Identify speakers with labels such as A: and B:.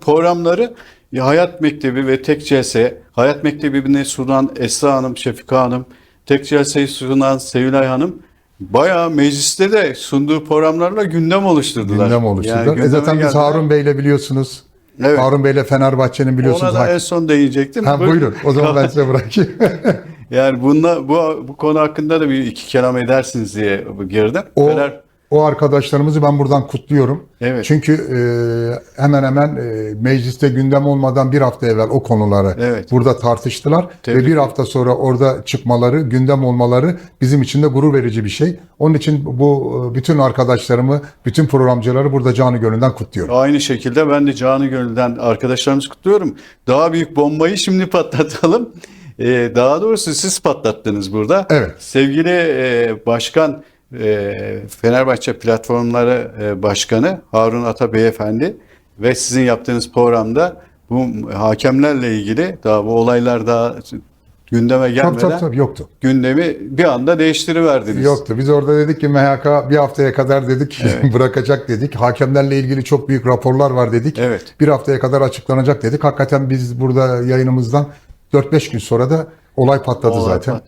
A: programları ya Hayat Mektebi ve Tek CS, Hayat Mektebi'ni sunan Esra Hanım, Şefika Hanım, Tek CS'yi sunan Sevilay Hanım bayağı mecliste de sunduğu programlarla gündem oluşturdular.
B: Gündem oluşturdular.
A: Yani
B: e zaten biz. Harun Bey'le biliyorsunuz.
A: Evet.
B: Harun Bey'le Fenerbahçe'nin biliyorsunuz.
A: Ona da
B: hak-
A: en son değinecektim.
B: Ha, buyurun. O zaman ben size bırakayım.
A: Yani bununla, bu, bu konu hakkında da bir iki kelam edersiniz diye girdim.
B: O,
A: Fener-
B: o arkadaşlarımızı ben buradan kutluyorum.
A: Evet.
B: Çünkü e, hemen hemen e, mecliste gündem olmadan bir hafta evvel o konuları
A: Evet.
B: burada tartıştılar.
A: Tebrik
B: ve bir hafta sonra orada çıkmaları, gündem olmaları bizim için de gurur verici bir şey. Onun için bu e, bütün arkadaşlarımı, bütün programcıları burada canı gönülden kutluyorum.
A: Aynı şekilde ben de canı gönülden arkadaşlarımızı kutluyorum. Daha büyük bombayı şimdi patlatalım. Ee, daha doğrusu siz patlattınız burada.
B: Evet.
A: Sevgili e, Başkan e, Fenerbahçe Platformları e, Başkanı Harun Ata Beyefendi ve sizin yaptığınız programda bu hakemlerle ilgili daha bu olaylar daha gündeme
B: Tabii
A: gelmeden
B: tabii tabii yoktu.
A: gündemi bir anda değiştiriverdiniz.
B: Yoktu. Biz orada dedik ki MHK bir haftaya kadar dedik bırakacak dedik. Hakemlerle ilgili çok büyük raporlar var dedik.
A: Evet.
B: Bir haftaya kadar açıklanacak dedik. Hakikaten biz burada yayınımızdan 4-5 gün sonra da olay patladı
A: Olay
B: zaten.
A: pat-